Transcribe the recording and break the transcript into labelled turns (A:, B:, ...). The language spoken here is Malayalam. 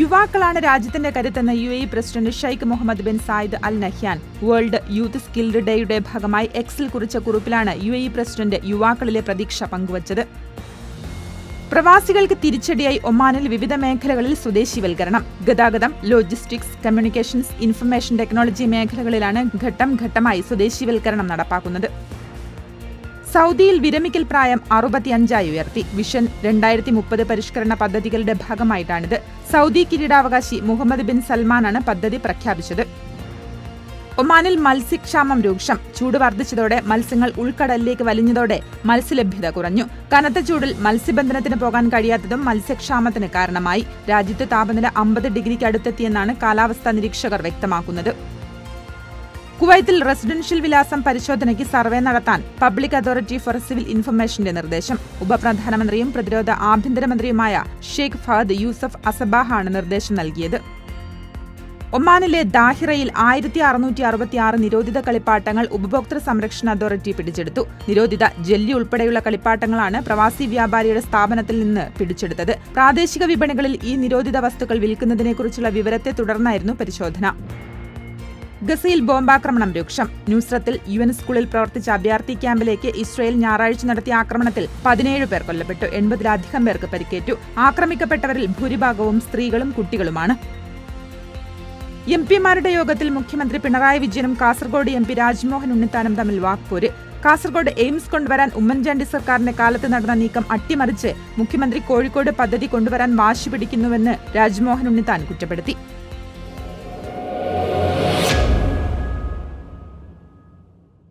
A: യുവാക്കളാണ് രാജ്യത്തിന്റെ കരുത്തെന്ന് U A president Sheikh Mohammed bin Zayed Al Nahyan. World youth skilled ഡേയുടെ ഭാഗമായി എക്സിൽ കുറിച്ച കുറിപ്പിലാണ് യു എ പ്രസിഡന്റ് യുവാക്കളിലെ പ്രതീക്ഷ പങ്കുവച്ചത്. പ്രവാസികൾക്ക് തിരിച്ചടിയായി ഒമാനിൽ വിവിധ മേഖലകളിൽ സ്വദേശിവൽക്കരണം. ഗതാഗതം ലോജിസ്റ്റിക്സ് കമ്മ്യൂണിക്കേഷൻസ് ഇൻഫർമേഷൻ ടെക്നോളജി മേഖലകളിലാണ് ഘട്ടം ഘട്ടമായി സ്വദേശിവൽക്കരണം നടപ്പാക്കുന്നത്. സൗദിയിൽ വിരമിക്കൽ പ്രായം അറുപത്തിയഞ്ചായി ഉയർത്തി. വിഷൻ രണ്ടായിരത്തി മുപ്പത് പരിഷ്കരണ പദ്ധതികളുടെ ഭാഗമായിട്ടാണിത്. സൗദി കിരീടാവകാശി മുഹമ്മദ് ബിൻ സൽമാനാണ് പദ്ധതി പ്രഖ്യാപിച്ചത്. ഒമാനിൽ മത്സ്യക്ഷാമം രൂക്ഷം. ചൂട് വർദ്ധിച്ചതോടെ മത്സ്യങ്ങൾ ഉൾക്കടലിലേക്ക് വലിഞ്ഞതോടെ മത്സ്യലഭ്യത കുറഞ്ഞു. കനത്ത ചൂടിൽ മത്സ്യബന്ധനത്തിന് പോകാൻ കഴിയാത്തതും മത്സ്യക്ഷാമത്തിന് കാരണമായി. രാജ്യത്ത് താപനില അമ്പത് ഡിഗ്രിക്ക് അടുത്തെത്തിയെന്നാണ് കാലാവസ്ഥാ നിരീക്ഷകർ വ്യക്തമാക്കുന്നത്. കുവൈത്തിൽ റെസിഡൻഷ്യൽ വിലാസം പരിശോധനയ്ക്ക് സർവേ നടത്താൻ പബ്ലിക് അതോറിറ്റി ഫോർ സിവിൽ ഇൻഫർമേഷന്റെ നിർദ്ദേശം. ഉപപ്രധാനമന്ത്രിയും പ്രതിരോധ ആഭ്യന്തരമന്ത്രിയുമായ ഷെയ്ഖ് ഫഹദ് യൂസഫ് അസബാഹാണ് നിർദ്ദേശം നൽകിയത്. ഒമാനിലെ ദാഹിറയിൽ ആയിരത്തി അറുന്നൂറ്റി അറുപത്തിയാറ് നിരോധിത കളിപ്പാട്ടങ്ങൾ ഉപഭോക്തൃ സംരക്ഷണ അതോറിറ്റി പിടിച്ചെടുത്തു. നിരോധിത ജെല്ലി ഉൾപ്പെടെയുള്ള കളിപ്പാട്ടങ്ങളാണ് പ്രവാസി വ്യാപാരിയുടെ സ്ഥാപനത്തിൽ നിന്ന് പിടിച്ചെടുത്തത്. പ്രാദേശിക വിപണികളിൽ ഈ നിരോധിത വസ്തുക്കൾ വിൽക്കുന്നതിനെക്കുറിച്ചുള്ള വിവരത്തെ തുടർന്നായിരുന്നു പരിശോധന. ഗസയിൽ ബോംബാക്രമണം രൂക്ഷം. ന്യൂസ്രത്തിൽ യു എൻ സ്കൂളിൽ പ്രവർത്തിച്ച അഭയാർത്ഥി ക്യാമ്പിലേക്ക് ഇസ്രയേൽ ഞായറാഴ്ച നടത്തിയ ആക്രമണത്തിൽ പതിനേഴ് പേർ കൊല്ലപ്പെട്ടു. എൺപതിലധികം പേർക്ക് പരിക്കേറ്റു. ആക്രമിക്കപ്പെട്ടവരിൽ ഭൂരിഭാഗവും സ്ത്രീകളും കുട്ടികളുമാണ്. എം പിമാരുടെ യോഗത്തിൽ മുഖ്യമന്ത്രി പിണറായി വിജയനും കാസർഗോഡ് എം പി രാജ്മോഹൻ ഉണ്ണിത്താനും തമ്മിൽ വാക്പോര്. കാസർഗോഡ് എയിംസ് കൊണ്ടുവരാൻ ഉമ്മൻചാണ്ടി സർക്കാരിന്റെ കാലത്ത് നടന്ന നീക്കം അട്ടിമറിച്ച് മുഖ്യമന്ത്രി കോഴിക്കോട് പദ്ധതി കൊണ്ടുവരാൻ വാശി പിടിക്കുന്നുവെന്ന് രാജ്മോഹൻ ഉണ്ണിത്താൻ കുറ്റപ്പെടുത്തി.